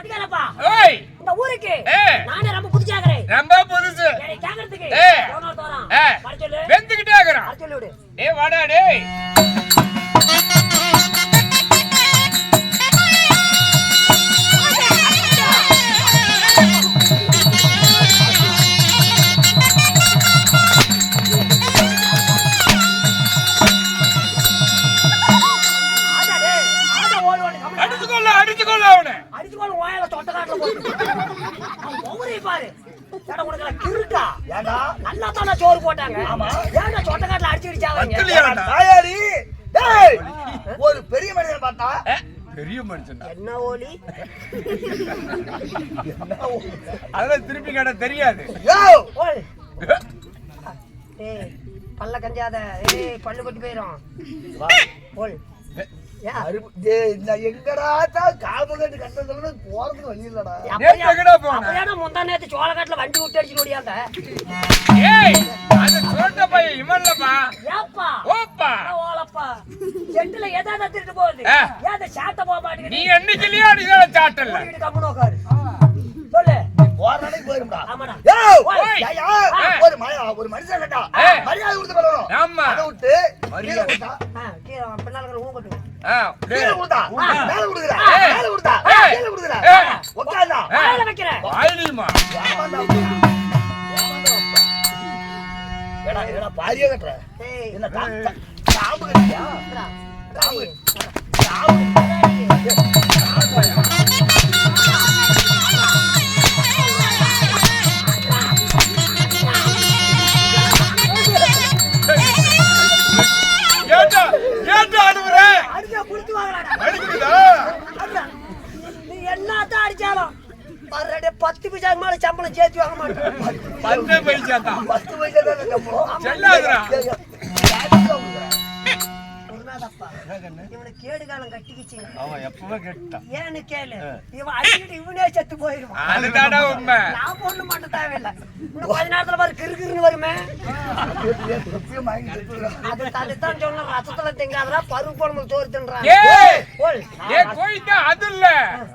ஒட்டிக்காரப்பா இந்த ஊருக்கு. நானே ரொம்ப புதுச்சாகிறேன் ரொம்ப புதுசு. என்னை சொல்லு. வெந்துகிட்டே இருக்கிறான். சொல்லி வாடா டேய். கிருக்கா ஏண்டா நல்லா தானே சோறு போட்டாங்க. ஆமா. ஏன்டா சொட்ட காட்டுல அடிச்சு அடிச்சாங்க? தாயாரி ஒரு பெரிய மனிதன் பார்த்தா? பெரிய மனுஷன் என்ன ஓலி? அதெல்லாம் திருப்பி கேட்டா தெரியாது. பல்ல கஞ்சாத. ஏய் பல்லு கொட்டி போயிரும். ஓல். எங்கடா காமகட்டு கட்டதுல போறதுக்கு வழி இல்லடா. நேத்து எங்கடா போன? அப்படியே முந்தா நேத்து சோளக்காட்டுல வண்டி விட்டு அடிச்சு ஓடியாந்த. ஏய் அது சோட்ட இவன்லப்பா. ஏப்பா? ஓப்பா. ஓலப்பா. செட்டுல எதாவது திருட்டு போகுது. ஏன் அந்த ஷாட்டை போக நீ மாட்டேங்குது என்னைக்குலயே அடிக்கிற சாட்டல்ல ஓடிக்கிட்டு கம்முனு உட்காரு. சொல்லு. போற நாளைக்கு போயிரும்டா. ஆமாடா. யோ ஓய். ஏய்யா, ஆ. ஒரு மய- ஒரு மனுஷன் கேட்டா. ஏய். மரியாதை கொடுத்து ஆமா. அதை விட்டு மரியாதை. பாரியா கட்டுற. என்ன காம்பு கட்டியா? காம்பு. காம்பு புடிச்சு வாங்கலாடா நீ என்னத்தான் அடிச்சாலும் மறுபடியும் பத்து பைசாக்கு மேல சம்பளம் சேர்த்து வாங்க மாட்டேன். பத்து பைசா தான். பத்து தான் சம்பளம் இவனுக்கு கேடு காலம் கட்டிக்கிச்சுங்க அவன் எப்பவே கேட்டான். ஏன்னு கேளு. இவன் அடிக்கிட்டு இவனே செத்து உண்மை. நான் பொண்ணு மட்டும் தேவையில்லை. இன்னும் கொஞ்ச நேரத்துல பாரு வருமே. அது அதுதான் சொன்ன ரசத்துல பருப்பு குழம்பு சோறு தின்றான். ஏய், போல் ஏய் கோயிந்தா, அது இல்ல.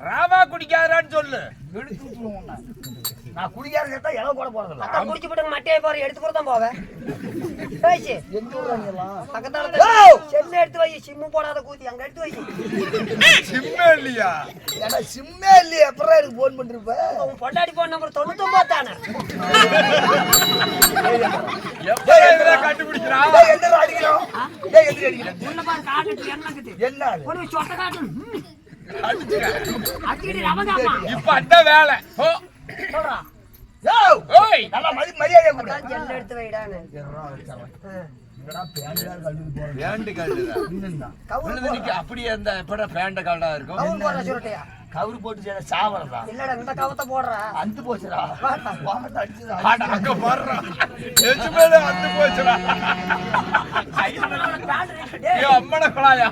ராவா குடிக்காதடான்னு சொல்லு. எடுத்து. நான் குடிக்காத கேட்டா இலை போட போறதில்ல. அதான் குடிச்சு போட்டு மட்டையை பாரு எடுத்து கூட தான் போவேன். பேசி எங்க பக்கத்தால! செல்லு எடுத்து வை சிம்மு போடாத கூத்தி அங்க எடுத்து வை. சிம்மே இல்லையா? ஏடா சிம்மே இல்லையே எப்பறம் எனக்கு போன் பண்ணிருப்ப உன் பொண்டாடி போன் நம்பர் தானே கண்டுபிடிக்கிறான்? அடிக்கிறோம்? பாரு காட்டுட்டு என்னக்குது என்ன அது? ஒரு சொட்ட காட்டு ம். அடிச்சுக்க. அடிக்கிட்டு ரவதாமா இப்ப அதான் வேலை. ஓ, சொல்றா. யோவ்! ஓய் நல்லா மதி மரியாதை கொடு. ஜெல் எடுத்து நிக்க அப்படியே அந்த எப்படா பேண்ட் கால்டா இருக்கும்? கவுரு போட்டு சாவறதா இல்லடா இந்த கவத்தை போடுறா. அந்து போச்சுடா. வாமத்தை அடிச்சுடா அங்க எஜுமேல போச்சுடா. ஐயோ அம்மன குழாயா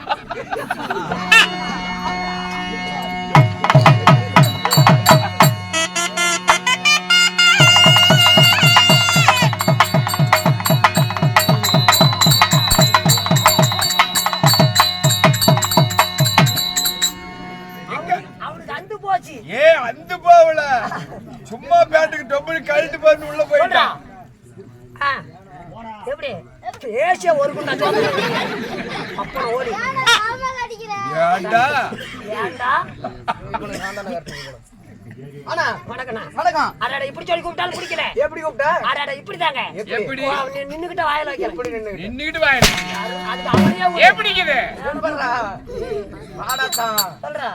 பேசிய ஒரு குண்டா அப்புறம் ஓடி. ஏன்டா ஏன்டா அண்ணா வணக்கண்ணா. வணக்கம். அடாடா இப்படி சொல்லி கூப்பிட்டாலும் பிடிக்கல. எப்படி கூப்பிட்ட? அடாடா இப்படி தாங்க எப்படி நின்னுகிட்ட வாயில வைக்கிறேன் எப்படி நின்னு நின்னுகிட்டு வாங்க அது- சொல்றா.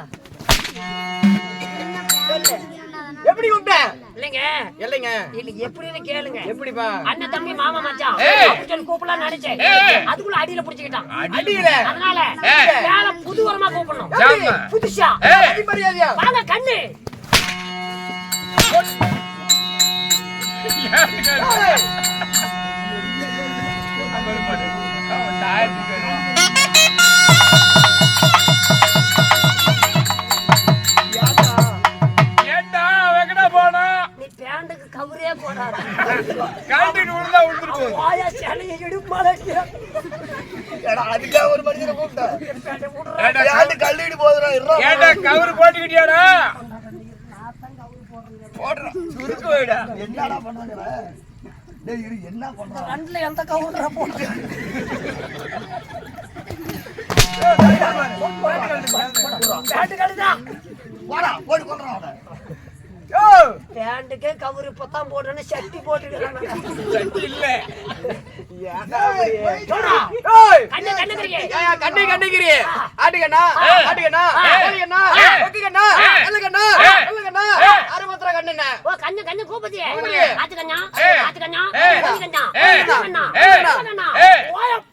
சொல்லு. எப்படி கூப்பிட்ட? இல்லைங்க. இல்லைங்க. இல்ல எப்படின்னு கேளுங்க. எப்படிப்பா? அண்ணன் தம்பி மாமா மச்சான். அப்படி சொல்லி கூப்பிடலாம் நினைச்சேன். அதுக்குள்ள அடியில புடிச்சுக்கிட்டான். அடியில? அதனால. மேல புது வரமா கூப்பிடணும். புதுசா? மரியாதையா? வாங்க கண்ணு. யாருக்கு சேலையை இடுமால ஏடா அதுக்கா ஒரு மனிதனை கூப்பிட்ட. ஏன்டா ஏன்டு கல்லிட்டு போதுடா ஏன்டா கவுரு போட்டுக்கிட்டியாடா. போடுறான் சுருக்கு போயிடா. என்னடா பண்றாங்க டேய் இரு என்ன பண்றாங்க ரெண்டுல எந்த கவுண்டரை போட்டு? கவுரு இப்பதான் போடுறேன்னு சட்டி போட்டுக்கிறாங்க சட்டி இல்ல. கண்ணு கண்ணி கண்ணிக்கிறீ ஆட்டுக்கண்ணா ஆட்டுக்கண்ணா அறுபத்திர கண்ணுண்ணே. ஓ கண்ணு கண்ணு கண்ணா கண்ணா. ஆத்து கண்ணா கண்ணா ஏய். ஆத்து கண்ணா ஏய். ஓயம்.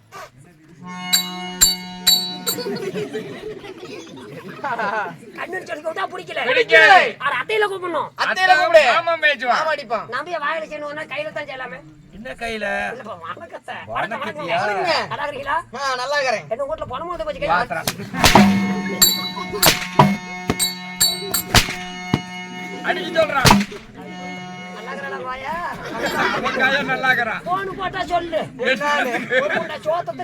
கண்ணு சொல்லி கூப்பிட்டா பிடிக்கல. பிடிக்கல. அத்தையில கூப்பிடணும். அத்தையில கூப்பிடு. ஆமா பேச்சுவான் ஆமா அடிப்பான். நம்பிய வாயில செய்யணும் கையில தான் செய்யலாமே. என்ன கையில? வணக்கத்தியா? நல்லா இருக்கிறேன். என்ன வீட்டுல பணம் வந்து அடிக்க சொல்றான் போன் போட்டா சொல்லு. சோத்தத்தை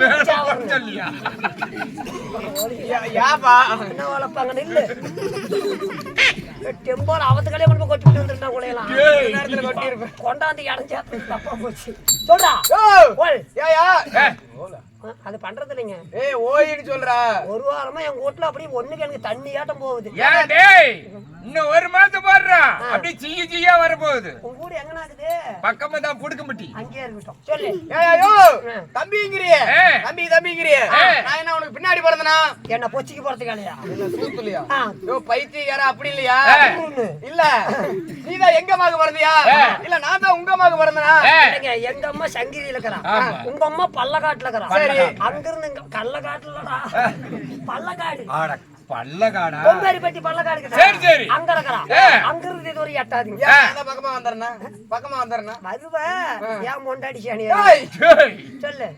டெம்போல அவத்துக்களே கொண்டு போய் கொட்டிட்டு வந்துருந்தா உங்களையெல்லாம் ஏய். நேரத்துல கொட்டி இருப்பேன் கொண்டாந்து இடம் சேர்த்து தப்பா போச்சு. சொல்றா. ஏய், அது பண்றது இல்லைங்க. ஏய் ஓயின்னு சொல்றா. ஒரு வாரமா எங்க வீட்டுல அப்படியே ஒண்ணுக்கு எனக்கு தண்ணி ஆட்டம் போகுது. ஏன் டேய் இன்னும் ஒரு மாசம் போடுறான் அப்படியே சீய சீயா வரப்போகுது. உங்க வீடு எங்கனா இருக்குது? பக்கமா தான் புடுக்கம்பட்டி அங்கேயே இருக்கட்டும். சொல்லு. ஏயா யோ ம். தம்பிங்கிறியே. தம்பி தம்பிங்கிறியே. நான் என்ன உனக்கு பின்னாடி பிறந்தனா என்ன பொச்சிக்கு போறதுக்கு இல்லையா? இல்ல சூத்துலையா? யோ பைத்தியக்காரா அப்படி இல்லையா. இல்ல நீதான் எங்க மக பிறந்தியா. இல்ல நான் தான் உங்க மக பிறந்தனா? எங்க அம்மா சங்கிரியில இருக்கிறான் ஆமா. உங்க அம்மா பல்லக்காட்டுல இருக்கிறான் சரி. அங்க இருந்து இங்க கள்ளக்காட்டுலடா. ஆட பல்லகாடா கொம்பேரிப்பட்டி கிட்ட. சரி, சரி. அங்க இருந்து இது ஒரு எட்டாதீங்க. அந்த பக்கமா வந்துறனா பக்கமா வந்துறனா வருவ. ஏன் மொண்டாடி சொல்லு.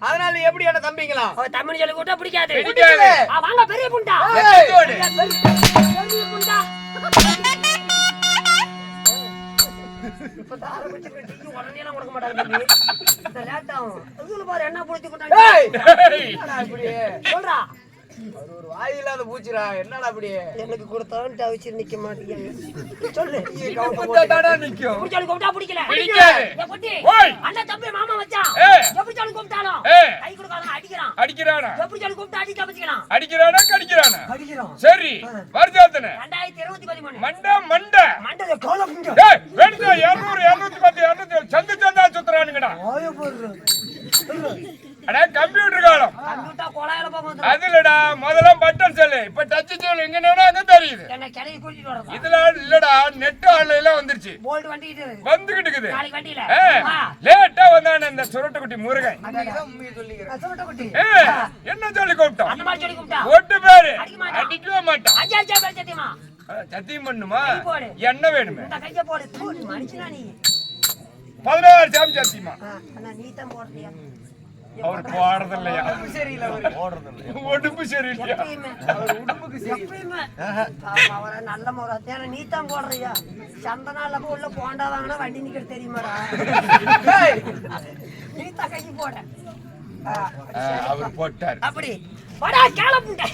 அதனால எப்படி என்ன தம்பிங்களா? தமிழ் சொல்லி கூட்டா பிடிக்காது. வாங்க பெரிய புண்டா. பெரிய- பெரிய ஆரம்பிச்சிருக்க டீ உடனே எல்லாம் கொடுக்க மாட்டாங்க தம்பி. இந்த லேட் ஆகும் இதுல பாரு என்ன புடிச்சு கொண்டாங்க ஏய்! ஏய், என்னடா இப்படி? சொல்றா. அது ஒரு வாய் இல்லாத பூச்சிடா என்னடா அப்படி எனக்கு கொடுத்தவன் தவிச்சு நிக்க மாட்டேங்க சொல்லு. நிக்கும். கூப்பிட்டா பிடிக்கல. அண்ணன் தம்பி மாமா வச்சான். எப்படி சொல்லி கூப்பிட்டாலும். கை கொடுக்காத அடிக்கிறான். அடிக்கிறானா? எப்படி சொல்லி கூப்பிட்டா அடி தப்பிச்சுக்கலாம் அடிக்கிறானா? கடிக்கிறானா? அடிக்கிறான் சரி ரெண்டாயிரத்தி இருபத்தி பதிமூணு. மண்டை மண்டை. மண்டல கோல புண்ட ஏய் வெடிச்சா இருநூறு இருநூத்தி பத்து இருநூத்தி சந்து சந்தா சுத்துறானுங்கடா ஆய போடுற அட கம்ப்யூட்டர் காலம் கம்ப்யூட்டர் கொலாயில போகும் அது இல்லடா முதல்ல பட்டன் செல்லு. இப்ப டச் செல் எங்க நேரம் அங்க தெரியுது. என்ன கிளவி கூட்டிட்டு வரதா இதுல இல்லடா நெட் ஆன்லைன்ல வந்துருச்சு. வந்துகிட்டு இருக்குது. லேட்டா வந்தானே இந்த சுரட்டுக்குட்டி முருகன். என்ன சொல்லி கூப்பிட்டோம் ஒட்டு பேரு. அடிக்கவே மாட்டான். சத்தியமா? பண்ணுமா. என்ன வேணுமே? பதினாறு சாமி சத்தியமா? அவர் போடுறது இல்லையா சரியில்லை அவரு. உடம்பு சரியில்லையா? ஆமா, அவரை நல்ல முறை நீ தான் போடுறியா? சந்தனா இல்லாம உள்ள போண்டா வாங்கினா வண்டி நிக்கிறது தெரியுமாடா? ஏய், நீ தான் கைக்கு போட. அவர் போட்டார். அப்படி. வாடா கேள புண்டை